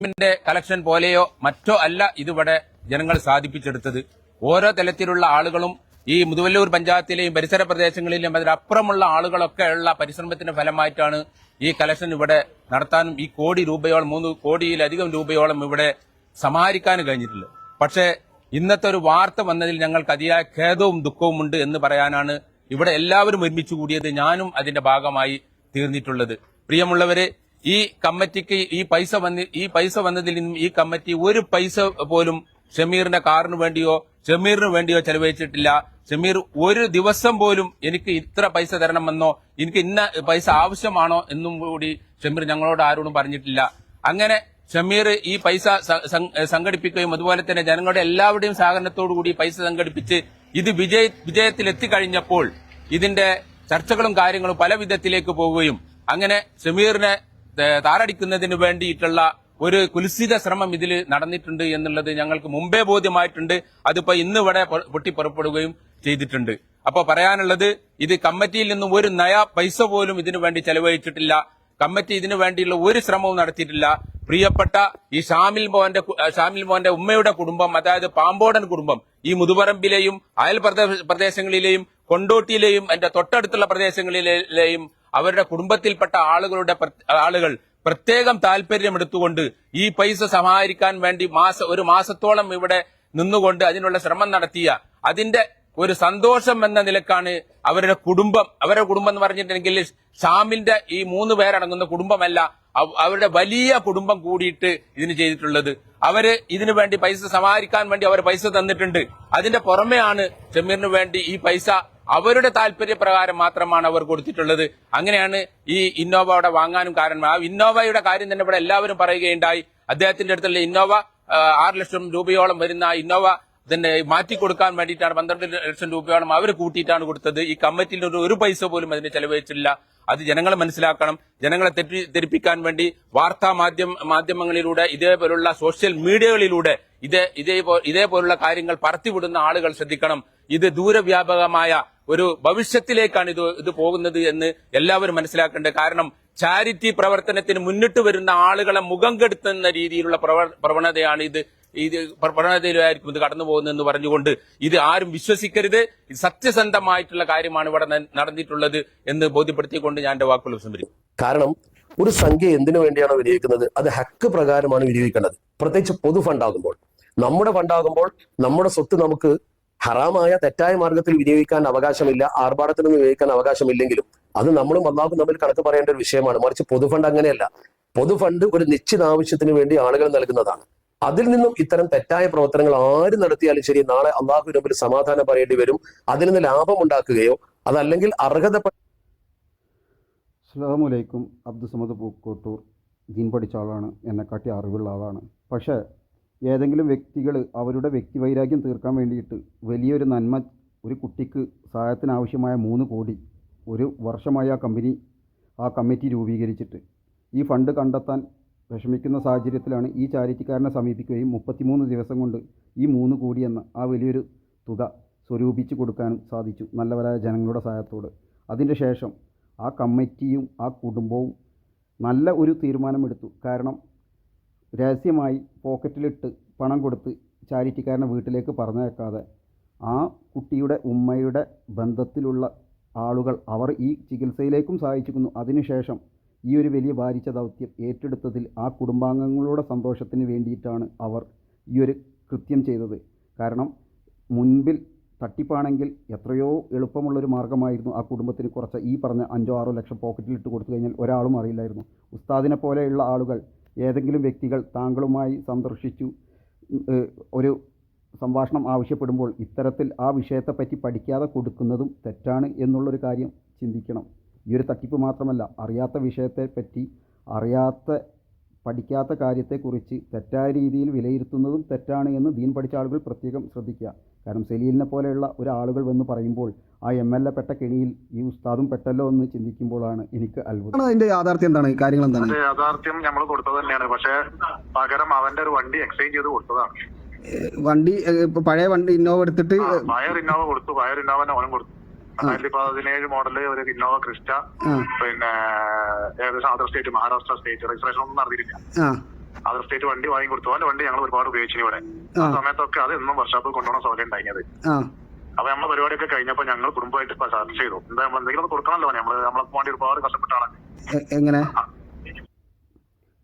ന്റെ കളക്ഷൻ പോലെയോ മറ്റോ അല്ല ഇതിവിടെ ജനങ്ങൾ സാധിപ്പിച്ചെടുത്തത്. ഓരോ തലത്തിലുള്ള ആളുകളും ഈ മുതുവല്ലൂർ പഞ്ചായത്തിലെയും പരിസര പ്രദേശങ്ങളിലെയും അതിനപ്പുറമുള്ള ആളുകളൊക്കെ ഉള്ള പരിശ്രമത്തിന്റെ ഫലമായിട്ടാണ് ഈ കളക്ഷൻ ഇവിടെ നടത്താനും ഈ കോടി രൂപയോളം മൂന്ന് കോടിയിലധികം രൂപയോളം ഇവിടെ സമാഹരിക്കാൻ കഴിഞ്ഞിട്ടുള്ളത് പക്ഷേ ഇന്നത്തെ ഒരു വാർത്ത വന്നതിൽ ഞങ്ങൾക്ക് അതിയായ ഖേദവും ദുഃഖവും ഉണ്ട് എന്ന് പറയാനാണ് ഇവിടെ എല്ലാവരും ഒരുമിച്ച് കൂടിയത് ഞാനും അതിന്റെ ഭാഗമായി തീർന്നിട്ടുള്ളത്. പ്രിയമുള്ളവരെ ഈ കമ്മിറ്റിക്ക് ഈ പൈസ വന്ന് ഈ പൈസ വന്നതിൽ നിന്നും ഈ കമ്മിറ്റി ഒരു പൈസ പോലും ഷമീറിന്റെ കാറിന് വേണ്ടിയോ ഷമീറിന് വേണ്ടിയോ ചെലവഴിച്ചിട്ടില്ല. ഷമീർ ഒരു ദിവസം പോലും എനിക്ക് ഇത്ര പൈസ തരണമെന്നോ എനിക്ക് ഇന്ന പൈസ ആവശ്യമാണോ എന്നും കൂടി ഷമീർ ഞങ്ങളോട് ആരോടും പറഞ്ഞിട്ടില്ല. അങ്ങനെ ഷമീർ ഈ പൈസ സംഘടിപ്പിക്കുകയും അതുപോലെ തന്നെ ജനങ്ങളുടെ എല്ലാവരുടെയും സഹകരണത്തോടു കൂടി പൈസ സംഘടിപ്പിച്ച് ഇത് വിജയ വിജയത്തിലെത്തിക്കഴിഞ്ഞപ്പോൾ ഇതിന്റെ ചർച്ചകളും കാര്യങ്ങളും പല വിധത്തിലേക്ക് പോവുകയും അങ്ങനെ ഷമീറിനെ താറടിക്കുന്നതിന് വേണ്ടിയിട്ടുള്ള ഒരു കുൽസിത ശ്രമം ഇതിൽ നടന്നിട്ടുണ്ട് എന്നുള്ളത് ഞങ്ങൾക്ക് മുമ്പേ ബോധ്യമായിട്ടുണ്ട്. അതിപ്പോ ഇന്ന് ഇവിടെ പൊട്ടിപ്പുറപ്പെടുകയും ചെയ്തിട്ടുണ്ട്. അപ്പോൾ പറയാനുള്ളത് ഇത് കമ്മിറ്റിയിൽ നിന്നും ഒരു നയ പൈസ പോലും ഇതിനു വേണ്ടി ചെലവഴിച്ചിട്ടില്ല. കമ്മിറ്റി ഇതിനു വേണ്ടിയുള്ള ഒരു ശ്രമവും നടത്തിയിട്ടില്ല. പ്രിയപ്പെട്ട ഈ ഷാമിൽ മോഹന്റെ ഷാമിൽ മോഹന്റെ ഉമ്മയുടെ കുടുംബം അതായത് പാമ്പോടൻ കുടുംബം ഈ മുതുപറമ്പിലെയും അയൽ പ്രദേശങ്ങളിലെയും കൊണ്ടോട്ടിയിലെയും എന്റെ തൊട്ടടുത്തുള്ള പ്രദേശങ്ങളിലെയും അവരുടെ കുടുംബത്തിൽപ്പെട്ട ആളുകളുടെ ആളുകൾ പ്രത്യേകം താല്പര്യമെടുത്തുകൊണ്ട് ഈ പൈസ സമാഹരിക്കാൻ വേണ്ടി മാസ ഒരു മാസത്തോളം ഇവിടെ നിന്നുകൊണ്ട് അതിനുള്ള ശ്രമം നടത്തിയ അതിന്റെ ഒരു സന്തോഷം എന്ന നിലക്കാണ് അവരുടെ കുടുംബം. അവരുടെ കുടുംബം എന്ന് പറഞ്ഞിട്ടുണ്ടെങ്കിൽ ഷാമിന്റെ ഈ മൂന്ന് പേരടങ്ങുന്ന കുടുംബമല്ല അവരുടെ വലിയ കുടുംബം കൂടിയിട്ട് ഇതിന് ചെയ്തിട്ടുള്ളത്. അവർ ഇതിനു വേണ്ടി പൈസ സമാഹരിക്കാൻ വേണ്ടി അവർ പൈസ തന്നിട്ടുണ്ട്. അതിന്റെ പുറമെയാണ് ഷമീറിന് വേണ്ടി ഈ പൈസ അവരുടെ താല്പര്യപ്രകാരം മാത്രമാണ് അവർ കൊടുത്തിട്ടുള്ളത്. അങ്ങനെയാണ് ഈ ഇന്നോവ അവിടെ വാങ്ങാനും കാരണം. ആ ഇന്നോവയുടെ കാര്യം തന്നെ ഇവിടെ എല്ലാവരും പറയുകയുണ്ടായി. അദ്ദേഹത്തിന്റെ അടുത്തുള്ള ഇന്നോവ ആറ് ലക്ഷം രൂപയോളം വരുന്ന ഇന്നോവ ഇതിന്റെ മാറ്റി കൊടുക്കാൻ വേണ്ടിയിട്ടാണ് പന്ത്രണ്ട് ലക്ഷം രൂപയാണ് അവർ കൂട്ടിയിട്ടാണ് കൊടുത്തത്. ഈ കമ്മിറ്റിയിൽ ഒരു- ഒരു പൈസ പോലും അതിന് ചെലവഴിച്ചില്ല അത് ജനങ്ങളെ മനസ്സിലാക്കണം. ജനങ്ങളെ തെറ്റിദ്ധരിപ്പിക്കാൻ വേണ്ടി വാർത്താ മാധ്യമ മാധ്യമങ്ങളിലൂടെ ഇതേപോലുള്ള സോഷ്യൽ മീഡിയകളിലൂടെ ഇതേ ഇതേപോ- ഇതേപോലുള്ള കാര്യങ്ങൾ പറത്തിവിടുന്ന ആളുകൾ ശ്രദ്ധിക്കണം. ഇത് ദൂരവ്യാപകമായ ഒരു ഭവിഷ്യത്തിലേക്കാണ് ഇത് ഇത് പോകുന്നത് എന്ന് എല്ലാവരും മനസ്സിലാക്കേണ്ടത്. കാരണം ചാരിറ്റി പ്രവർത്തനത്തിന് മുന്നിട്ട് വരുന്ന ആളുകളെ മുഖം കെടുത്തുന്ന രീതിയിലുള്ള പ്രവ- പ്രവണതയാണ് ഇത്. ഇത് പ്രവണതയിലായിരിക്കും ഇത് കടന്നു പോകുന്നതെന്ന് പറഞ്ഞുകൊണ്ട് ഇത് ആരും വിശ്വസിക്കരുത്. സത്യസന്ധമായിട്ടുള്ള കാര്യമാണ് ഇവിടെ നടന്നിട്ടുള്ളത് എന്ന് ബോധ്യപ്പെടുത്തിക്കൊണ്ട് ഞാൻ എന്റെ വാക്കുകൾ സംഭരിക്കും കാരണം ഒരു സംഖ്യ എന്തിനു വേണ്ടിയാണോ വിനിയോഗിക്കുന്നത്? അത് ഹക്ക് പ്രകാരമാണ് വിനിയോഗിക്കേണ്ടത്. പ്രത്യേകിച്ച് പൊതു ഫണ്ടാകുമ്പോൾ നമ്മുടെ ഫണ്ടാകുമ്പോൾ നമ്മുടെ സ്വത്ത് നമുക്ക് ഹറാമായ തെറ്റായ മാർഗത്തിൽ വിനിയോഗിക്കാൻ അവകാശമില്ല ആർഭാടത്തിൽ വിനിയോഗിക്കാൻ അവകാശമില്ലെങ്കിലും അത് നമ്മളും അള്ളാഹും തമ്മിൽ കണക്ക് പറയേണ്ട ഒരു വിഷയമാണ്. മറിച്ച് പൊതുഫണ്ട് അങ്ങനെയല്ല. പൊതുഫണ്ട് ഒരു നിശ്ചിത ആവശ്യത്തിന് വേണ്ടി ആളുകൾ നൽകുന്നതാണ്. അതിൽ നിന്നും ഇത്തരം തെറ്റായ പ്രവർത്തനങ്ങൾ ആര് നടത്തിയാലും ശരി നാളെ അള്ളാഹു തമ്മിൽ സമാധാനം പറയേണ്ടി വരും. അതിൽ നിന്ന് ലാഭം ഉണ്ടാക്കുകയോ അതല്ലെങ്കിൽ അർഹത അർഹതപ്പെട്ട അസ്സാമലൈക്കും അബ്ദുസമദ് പൂക്കോട്ടൂർ. ദീൻ പഠിച്ച ആളാണ്. എന്നെക്കാട്ടി അറിവുള്ള ആളാണ്. പക്ഷേ ഏതെങ്കിലും വ്യക്തികൾ അവരുടെ വ്യക്തിവൈരാഗ്യം തീർക്കാൻ വേണ്ടിയിട്ട് വലിയൊരു നന്മ ഒരു കുട്ടിക്ക് സഹായത്തിനാവശ്യമായ മൂന്ന് കോടി ഒരു വർഷമായി ആ കമ്പനി ആ കമ്മിറ്റി രൂപീകരിച്ചിട്ട് ഈ ഫണ്ട് കണ്ടെത്താൻ വിഷമിക്കുന്ന സാഹചര്യത്തിലാണ് ഈ ചാരിറ്റിക്കാരനെ സമീപിക്കുകയും മുപ്പത്തിമൂന്ന് ദിവസം കൊണ്ട് ഈ മൂന്ന് കോടി എന്ന ആ വലിയൊരു തുക സ്വരൂപിച്ച് കൊടുക്കാനും സാധിച്ചു നല്ലവരായ ജനങ്ങളുടെ സഹായത്തോട്. അതിന്റെ ശേഷം ആ കമ്മിറ്റിയും ആ കുടുംബവും നല്ല ഒരു തീരുമാനമെടുത്തു. കാരണം രഹസ്യമായി പോക്കറ്റിലിട്ട് പണം കൊടുത്ത് ചാരിറ്റിക്കാരനെ വീട്ടിലേക്ക് പറഞ്ഞേക്കാതെ ആ കുട്ടിയുടെ ഉമ്മയുടെ ബന്ധത്തിലുള്ള ആളുകൾ അവർ ഈ ചികിത്സയിലേക്കും സഹായിച്ചിരിക്കുന്നു. അതിനുശേഷം ഈ ഒരു വലിയ ഭാരിച്ച ദൗത്യം ഏറ്റെടുത്തതിൽ ആ കുടുംബാംഗങ്ങളുടെ സന്തോഷത്തിന് വേണ്ടിയിട്ടാണ് അവർ ഈ ഒരു കൃത്യം ചെയ്തത്. കാരണം മുൻപിൽ തട്ടിപ്പാണെങ്കിൽ എത്രയോ എളുപ്പമുള്ളൊരു മാർഗമായിരുന്നു ആ കുടുംബത്തിന് കുറച്ച് ഈ പറഞ്ഞ അഞ്ചോ ആറോ ലക്ഷം പോക്കറ്റിൽ ഇട്ട് കൊടുത്തു കഴിഞ്ഞാൽ ഒരാളും അറിയില്ലായിരുന്നു. ഉസ്താദിനെ പോലെയുള്ള ആളുകൾ ഏതെങ്കിലും വ്യക്തികൾ താങ്കളുമായി സന്ദർശിച്ചു ഒരു സംഭാഷണം ആവശ്യപ്പെടുമ്പോൾ ഇത്തരത്തിൽ ആ വിഷയത്തെപ്പറ്റി പഠിക്കാതെ കൊടുക്കുന്നതും തെറ്റാണ് എന്നുള്ളൊരു കാര്യം ചിന്തിക്കണം. ഈ ഒരു തട്ടിപ്പ് മാത്രമല്ല അറിയാത്ത വിഷയത്തെപ്പറ്റി അറിയാത്ത പഠിക്കാത്ത കാര്യത്തെക്കുറിച്ച് തെറ്റായ രീതിയിൽ വിലയിരുത്തുന്നതും തെറ്റാണ് എന്ന് ദീൻ പഠിച്ച ആളുകൾ പ്രത്യേകം ശ്രദ്ധിക്കുക. കാരണം സലീലിനെ പോലെയുള്ള ഒരാളുകൾ വന്ന് പറയുമ്പോൾ ആ എം എൽ എ പെട്ട കെണിയിൽ ഈ ഉസ്താദും പെട്ടല്ലോ എന്ന് ചിന്തിക്കുമ്പോഴാണ് എനിക്ക് അത്ഭുതം. അതിന്റെ യാഥാർത്ഥ്യം എന്താണ്? കാര്യങ്ങൾ എന്താണ്? യാഥാർത്ഥ്യം നമ്മൾ കൊടുത്തത് തന്നെയാണ്. പക്ഷേ പകരം അവന്റെ ഒരു വണ്ടി എക്സ്ചേഞ്ച് ചെയ്ത് കൊടുത്തതാണ്. വണ്ടി ഇപ്പൊ പഴയ വണ്ടി ഇന്നോവ എടുത്തിട്ട് വയർ ഇന്നോവ കൊടുത്തു. വയർ ഇന്നോവനെ ഓനും കൊടുത്തു. രണ്ടായിരത്തി പതിനേഴ് മോഡൽ ഒരു ഇന്നോവ ക്രിസ്റ്റ പിന്നെ ഏകദേശം other state Maharashtra state registration ഒന്നും നടത്തിയിട്ടില്ല ആ. അതർ സ്റ്റേറ്റ് വണ്ടി വാങ്ങി കൊടുത്തു. അതിന്റെ വണ്ടി ഞങ്ങൾ ഒരുപാട് ഉപയോഗിച്ചു ഇവിടെ. ആ. സമയത്തൊക്കെ അത് എന്നും വർഷാപ്പ് കൊണ്ടുപോകണ സൗകര്യം ഉണ്ടായിരുന്നത്. ആ. അപ്പൊ നമ്മളെ പരിപാടിയൊക്കെ കഴിഞ്ഞപ്പോ ഞങ്ങൾ കുടുംബമായിട്ട് സർച്ച് ചർച്ച ചെയ്തു. എന്താ നമ്മൾ എന്തെങ്കിലും ഒന്ന് കൊടുക്കണല്ലോ നമ്മൾ. നമ്മളെ വേണ്ടി ഒരുപാട് കഷ്ടപ്പെട്ടാണ് എങ്ങനെ?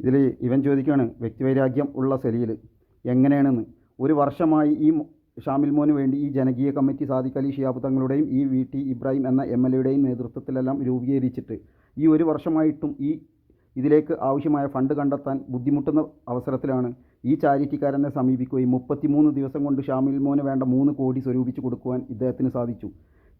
ഇതിൽ ഇവൻ ചോദിക്കുകയാണ് വ്യക്തിവൈരാഗ്യം ഉള്ള സെലിയിൽ എങ്ങനെയാണെന്ന്. ഒരു വർഷമായി ഈ ഷാമിൽ മോന് വേണ്ടി ഈ ജനകീയ കമ്മിറ്റി സാദിഖ് അലി ഷിയാബ് തങ്ങളുടെയും ഈ വി ടി ഇബ്രാഹിം എന്ന എം എൽ എയുടെയും നേതൃത്വത്തിലെല്ലാം രൂപീകരിച്ചിട്ട് ഈ ഒരു വർഷമായിട്ടും ഈ ഇതിലേക്ക് ആവശ്യമായ ഫണ്ട് കണ്ടെത്താൻ ബുദ്ധിമുട്ടുന്ന അവസരത്തിലാണ് ഈ ചാരിറ്റിക്കാരനെ സമീപിക്കുകയും മുപ്പത്തിമൂന്ന് ദിവസം കൊണ്ട് ഷാമിൽ മോന് വേണ്ട മൂന്ന് കോടി സ്വരൂപിച്ച് കൊടുക്കുവാൻ ഇദ്ദേഹത്തിന് സാധിച്ചു.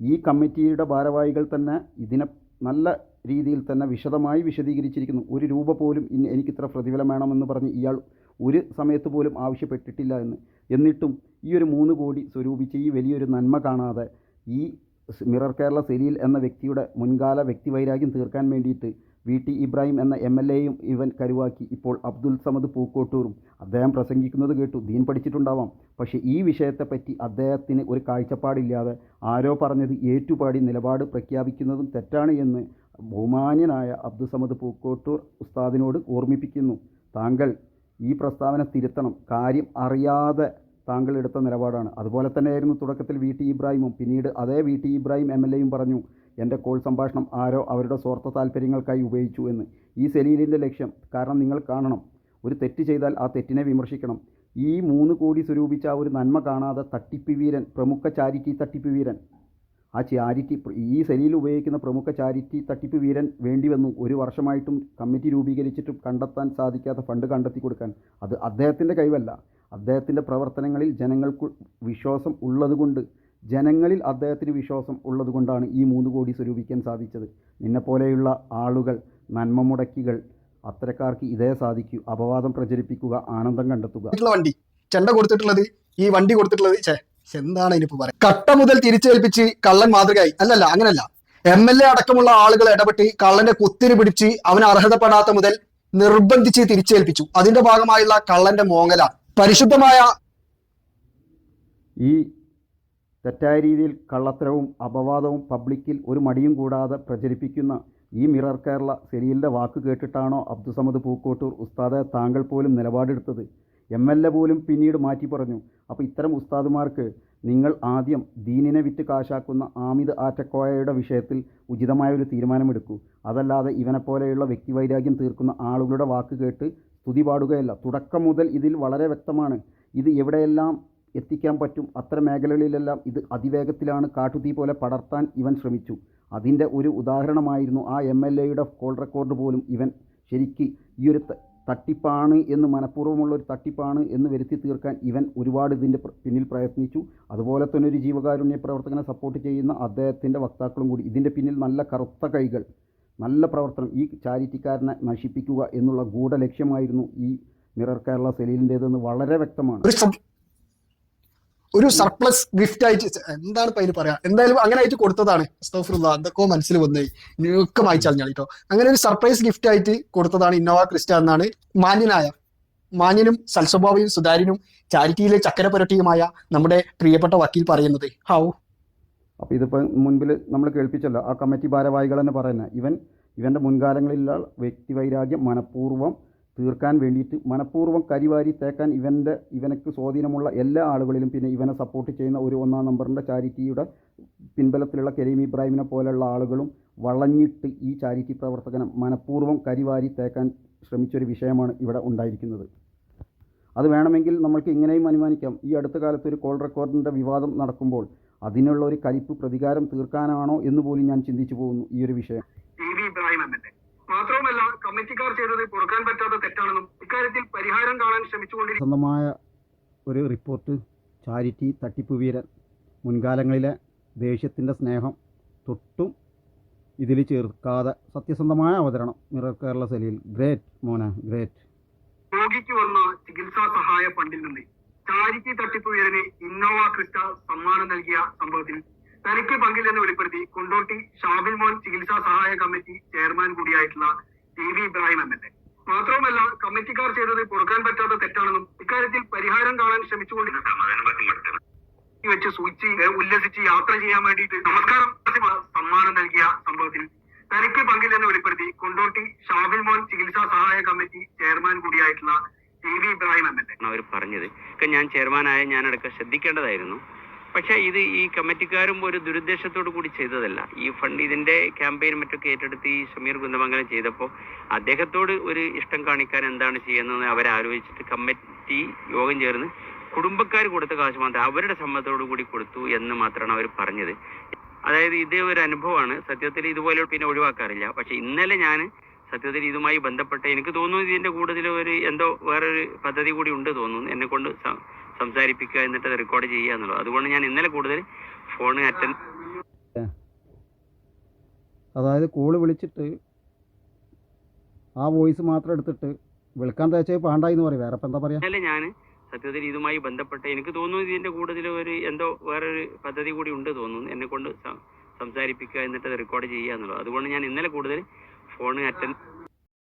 ഈ കമ്മിറ്റിയുടെ ഭാരവാഹികൾ തന്നെ ഇതിനെ നല്ല രീതിയിൽ തന്നെ വിശദമായി വിശദീകരിച്ചിരിക്കുന്നു. ഒരു രൂപ പോലും ഇനി എനിക്കിത്ര പ്രതിഫലം വേണമെന്ന് പറഞ്ഞ് ഇയാൾ ഒരു സമയത്ത് പോലും ആവശ്യപ്പെട്ടിട്ടില്ല എന്ന്. എന്നിട്ടും ഈ ഒരു മൂന്ന് കോടി സ്വരൂപിച്ച് ഈ വലിയൊരു നന്മ കാണാതെ ഈ മിറർ കേരള സെലീൽ എന്ന വ്യക്തിയുടെ മുൻകാല വ്യക്തിവൈരാഗ്യം തീർക്കാൻ വേണ്ടിയിട്ട് വി ടി ഇബ്രാഹിം എന്ന എം എൽ എയും ഇവൻ കരുവാക്കി. ഇപ്പോൾ അബ്ദുൽ സമദ് പൂക്കോട്ടൂറും അദ്ദേഹം പ്രസംഗിക്കുന്നത് കേട്ടു. ദീൻ പഠിച്ചിട്ടുണ്ടാവാം. പക്ഷേ ഈ വിഷയത്തെപ്പറ്റി അദ്ദേഹത്തിന് ഒരു കാഴ്ചപ്പാടില്ലാതെ ആരോ പറഞ്ഞത് ഏറ്റുപാടി നിലപാട് പ്രഖ്യാപിക്കുന്നതും തെറ്റാണ് എന്ന് ബഹുമാന്യനായ അബ്ദുൽ സമദ് പൂക്കോട്ടൂർ ഉസ്താദിനോട് ഓർമ്മിപ്പിക്കുന്നു. താങ്കൾ ഈ പ്രസ്താവന തിരുത്തണം. കാര്യം അറിയാതെ താങ്കൾ എടുത്ത നിലപാടാണ്. അതുപോലെ തന്നെയായിരുന്നു തുടക്കത്തിൽ വി ടി ഇബ്രാഹിമും. പിന്നീട് അതേ V T Ibrahim M L എയും പറഞ്ഞു എന്റെ കോൾ സംഭാഷണം ആരോ അവരുടെ സ്വാർത്ഥ താല്പര്യങ്ങൾക്കായി ഉപയോഗിച്ചു എന്ന്. ഈ സെലീലിന്റെ ലക്ഷ്യം. കാരണം നിങ്ങൾ കാണണം. ഒരു തെറ്റ് ചെയ്താൽ ആ തെറ്റിനെ വിമർശിക്കണം. ഈ മൂന്ന് കോടി സ്വരൂപിച്ച ഒരു നന്മ കാണാതെ തട്ടിപ്പ് വീരൻ പ്രമുഖ ചാരിറ്റി തട്ടിപ്പ് വീരൻ ആ ചാരിറ്റി ഈ സെലിയിൽ ഉപയോഗിക്കുന്ന പ്രമുഖ ചാരിറ്റി തട്ടിപ്പ് വീരൻ വേണ്ടി വന്നു. ഒരു വർഷമായിട്ടും കമ്മിറ്റി രൂപീകരിച്ചിട്ടും കണ്ടെത്താൻ സാധിക്കാത്ത ഫണ്ട് കണ്ടെത്തി കൊടുക്കാൻ. അത് അദ്ദേഹത്തിന്റെ കഴിവല്ല. അദ്ദേഹത്തിന്റെ പ്രവർത്തനങ്ങളിൽ ജനങ്ങൾക്ക് വിശ്വാസം ഉള്ളതുകൊണ്ട് ജനങ്ങളിൽ അദ്ദേഹത്തിന് വിശ്വാസം ഉള്ളതുകൊണ്ടാണ് ഈ മൂന്ന് കോടി സ്വരൂപിക്കാൻ സാധിച്ചത്. നിന്നെപ്പോലെയുള്ള ആളുകൾ നന്മ മുടക്കികൾ അത്തരക്കാർക്ക് ഇതേ സാധിക്കൂ. അപവാദം പ്രചരിപ്പിക്കുക ആനന്ദം കണ്ടെത്തുക. വണ്ടി. ചെണ്ട കൊടുത്തിട്ടുള്ളത് ഈ വണ്ടി കൊടുത്തിട്ടുള്ളത് ഛേ എന്താണ് ഇനിയിപ്പോ പറയാം കട്ട മുതൽ തിരിച്ചേൽപ്പിച്ച് കള്ളൻ മാതൃകയായി. അല്ലല്ല അങ്ങനല്ല. എം എൽ എ അടക്കമുള്ള ആളുകൾ ഇടപെട്ട് കള്ളന്റെ കുത്തിരി പിടിച്ച് അവന് അർഹതപ്പെടാത്ത മുതൽ നിർബന്ധിച്ച് തിരിച്ചേൽപ്പിച്ചു. അതിന്റെ ഭാഗമായുള്ള കള്ളന്റെ മോങ്ങല. പരിശുദ്ധമായ ഈ തെറ്റായ രീതിയിൽ കള്ളത്തരവും അപവാദവും പബ്ലിക്കിൽ ഒരു മടിയും കൂടാതെ പ്രചരിപ്പിക്കുന്ന ഈ മിറർ കേരള സെലീലിന്റെ വാക്ക് കേട്ടിട്ടാണോ അബ്ദുസമദ് പൂക്കോട്ടൂർ ഉസ്താദെ താങ്കൾ പോലും നിലപാടെടുത്തത്? എം എൽ എ പോലും പിന്നീട് മാറ്റി പറഞ്ഞു. അപ്പോൾ ഇത്തരം ഉസ്താദുമാർക്ക് നിങ്ങൾ ആദ്യം ദീനിനെ വിറ്റ് കാശാക്കുന്ന ആമിദ് ആറ്റക്കോയയുടെ വിഷയത്തിൽ ഉചിതമായ ഒരു തീരുമാനമെടുക്കൂ. അതല്ലാതെ ഇവനെപ്പോലെയുള്ള വ്യക്തിവൈരാഗ്യം തീർക്കുന്ന ആളുകളുടെ വാക്ക് കേട്ട് സ്തുതി പാടുകയല്ല. തുടക്കം മുതൽ ഇതിൽ വളരെ വ്യക്തമാണ്. ഇത് എവിടെയെല്ലാം എത്തിക്കാൻ പറ്റും അത്തരം മേഖലകളിലെല്ലാം ഇത് അതിവേഗത്തിലാണ് കാട്ടുതീ പോലെ പടർത്താൻ ഇവൻ ശ്രമിച്ചു. അതിന്റെ ഒരു ഉദാഹരണമായിരുന്നു ആ എം എൽ എയുടെ കോൾ റെക്കോർഡ് പോലും ഇവൻ ശരിക്ക് ഈ ഒരു തട്ടിപ്പാണ് എന്ന് മനഃപൂർവമുള്ള ഒരു തട്ടിപ്പാണ് എന്ന് വരുത്തി തീർക്കാൻ ഇവൻ ഒരുപാട് ഇതിന്റെ പിന്നിൽ പ്രയത്നിച്ചു. അതുപോലെ തന്നെ ഒരു ജീവകാരുണ്യ പ്രവർത്തകനെ സപ്പോർട്ട് ചെയ്യുന്ന അദ്ദേഹത്തിന്റെ വക്താക്കളും കൂടി ഇതിന്റെ പിന്നിൽ നല്ല കറുത്ത കൈകൾ നല്ല പ്രവർത്തനം ഈ ചാരിറ്റിക്കാരനെ നശിപ്പിക്കുക എന്നുള്ള ഗൂഢലക്ഷ്യമായിരുന്നു ഈ മിറർ കേരള സെലീലിന്റേതെന്ന് വളരെ വ്യക്തമാണ്. ഒരു സർപ്ലസ് ഗിഫ്റ്റ് ആയിട്ട് എന്താണ് ഇപ്പൊ അതിന് പറയാ? എന്തായാലും അങ്ങനെ ആയിട്ട് കൊടുത്തതാണ്. എന്തൊക്കെ മനസ്സിൽ വന്നേ ഒക്കെ വായിച്ചാൽ ഞാൻ കേട്ടോ അങ്ങനെ ഒരു സർപ്രൈസ് ഗിഫ്റ്റ് ആയിട്ട് കൊടുത്തതാണ് ഇന്നോവ ക്രിസ്റ്റ എന്നാണ് മാന്യനായ മാന്യനും സൽസ്വഭാവിയും സുതാര്യനും ചാരിറ്റിയിലെ ചക്കര പുരട്ടിയുമായ നമ്മുടെ പ്രിയപ്പെട്ട വക്കീൽ പറയുന്നത്. ഹൗ? അപ്പോൾ ഇതിപ്പോ മുൻപിൽ നമ്മൾ കേൾപ്പിച്ചല്ലോ ആ കമ്മിറ്റി ഭാരവാഹികൾ തന്നെ പറയുന്നത് ഇവൻ ഇവന്റെ മുൻകാലങ്ങളിലുള്ള വ്യക്തിവൈരാഗ്യം മനഃപൂർവം തീർക്കാൻ വേണ്ടിയിട്ട് മനഃപൂർവം കരിവാരി തേക്കാൻ ഇവന്റെ ഇവനക്ക് സ്വാധീനമുള്ള എല്ലാ ആളുകളിലും പിന്നെ ഇവനെ സപ്പോർട്ട് ചെയ്യുന്ന ഒരു ഒന്നാം നമ്പറിന്റെ ചാരിറ്റിയുടെ പിൻബലത്തിലുള്ള കരീം ഇബ്രാഹിമിനെ പോലെയുള്ള ആളുകളും വളഞ്ഞിട്ട് ഈ ചാരിറ്റി പ്രവർത്തകനെ മനഃപൂർവം കരിവാരി തേക്കാൻ ശ്രമിച്ചൊരു വിഷയമാണ് ഇവിടെ ഉണ്ടായിരിക്കുന്നത്. അത് വേണമെങ്കിൽ നമ്മൾക്ക് ഇങ്ങനെയും അനുമാനിക്കാം. ഈ അടുത്ത കാലത്ത് ഒരു കോൾ റെക്കോർഡിന്റെ വിവാദം നടക്കുമ്പോൾ അതിനുള്ള ഒരു കലിപ്പ് പ്രതികാരം തീർക്കാനാണോ എന്ന് പോലും ഞാൻ ചിന്തിച്ചു പോകുന്നു ഈ ഒരു വിഷയം. ഇബ്രാഹിം എം കമ്മിറ്റിക്കാർ ചെയ്തത് പൊറുക്കാൻ പറ്റാത്ത തെറ്റാണെന്നും ഇക്കാര്യത്തിൽ പരിഹാരം കാണാൻ ശ്രമിച്ചുകൊണ്ടിരിക്കും സ്വന്തമായ ഒരു റിപ്പോർട്ട് ചാരിറ്റി തട്ടിപ്പ് വീരൻ മുൻകാലങ്ങളിലെ ദേഷ്യത്തിന്റെ സ്നേഹം തൊട്ടും ഇതിൽ ചേർക്കാതെ സത്യസന്ധമായ അവതരണം മിറർ കേരള സലിയിൽ ഗ്രേറ്റ് മോന ഗ്രേറ്റ്. രോഗിക്ക് വന്ന ചികിത്സാ സഹായ ഫണ്ടിൽ നിന്ന് ചാരിറ്റി തട്ടിപ്പ് വീരന് ഇന്നോവ ക്രിസ്റ്റ സമ്മാനം നൽകിയ സംഭവത്തിൽ തനിക്ക് പങ്കില്ലെന്ന് വെളിപ്പെടുത്തി കൊണ്ടോട്ടി ഷാബിൽ മോൻ ചികിത്സാ സഹായ committee chairman കൂടിയായിട്ടുള്ള T V Ibrahim M L A. മാത്രവുമല്ല കമ്മിറ്റിക്കാർ ചെയ്തത് കൊടുക്കാൻ പറ്റാത്ത തെറ്റാണെന്നും ഇക്കാര്യത്തിൽ പരിഹാരം കാണാൻ ശ്രമിച്ചുകൊണ്ടിരുന്ന വെച്ച് സൂചിച്ച് ഉല്ലസിച്ച് യാത്ര ചെയ്യാൻ വേണ്ടിയിട്ട് നമസ്കാരം സമ്മാനം നൽകിയ സംഭവത്തിൽ തനിക്ക് പങ്കില്ലെന്ന് വെളിപ്പെടുത്തി കൊണ്ടോട്ടി ഷാബിൽ മോൻ ചികിത്സാ സഹായ committee chairman കൂടിയായിട്ടുള്ള T V Ibrahim M L A. അവർ പറഞ്ഞത് ഞാൻ ചെയർമാനായ ഞാനടക്കം ശ്രദ്ധിക്കേണ്ടതായിരുന്നു. പക്ഷേ ഇത് ഈ കമ്മിറ്റിക്കാരും ഒരു ദുരുദ്ദേശത്തോടു കൂടി ചെയ്തതല്ല. ഈ ഫണ്ട് ഇതിന്റെ ക്യാമ്പയിൻ മറ്റൊക്കെ ഏറ്റെടുത്ത് ഈ സമീർ കുന്ദമംഗലം ചെയ്തപ്പോൾ അദ്ദേഹത്തോട് ഒരു ഇഷ്ടം കാണിക്കാൻ എന്താണ് ചെയ്യുന്നതെന്ന് അവരാലോചിച്ചിട്ട് കമ്മിറ്റി യോഗം ചേർന്ന് കുടുംബക്കാർ കൊടുത്ത കാശ് മാത്രം അവരുടെ സമ്മതത്തോടു കൂടി കൊടുത്തു എന്ന് മാത്രമാണ് അവർ പറഞ്ഞത്. അതായത് ഇതേ ഒരു അനുഭവമാണ്. സത്യത്തിൽ ഇതുപോലെ പിന്നെ ഒഴിവാക്കാറില്ല. പക്ഷെ ഇന്നലെ ഞാൻ സത്യത്തിൽ ഇതുമായി ബന്ധപ്പെട്ട് എനിക്ക് തോന്നുന്നു ഇതിന്റെ കൂടുതൽ ഒരു എന്തോ വേറൊരു പദ്ധതി കൂടി ഉണ്ട് തോന്നുന്നു. എന്നെ കൊണ്ട് സംസാരിപ്പിക്കുക എന്നിട്ട് അത് റെക്കോർഡ് ചെയ്യുക എന്നുള്ളത്. അതുകൊണ്ട് ഞാൻ ഇന്നലെ കൂടുതൽ ഫോൺ അറ്റൻഡ് അതായത് കോൾ വിളിച്ചിട്ട് ആ വോയിസ് മാത്രം എടുത്തിട്ട് വിളിക്കാൻ തേച്ചേ പാണ്ടായി എന്ന് പറയും. വേറെ എന്താ പറയാ? ഞാൻ സത്യത്തിൽ ഇതുമായി ബന്ധപ്പെട്ട് എനിക്ക് തോന്നുന്നു ഇതിന്റെ കൂടുതൽ ഒരു എന്തോ വേറൊരു പദ്ധതി കൂടി ഉണ്ട് തോന്നുന്നു. എന്നെ കൊണ്ട് സംസാരിപ്പിക്കുക എന്നിട്ട് റെക്കോർഡ് ചെയ്യുക എന്നുള്ളത്. അതുകൊണ്ട് ഞാൻ ഇന്നലെ കൂടുതൽ ഫോൺ അറ്റൻഡ്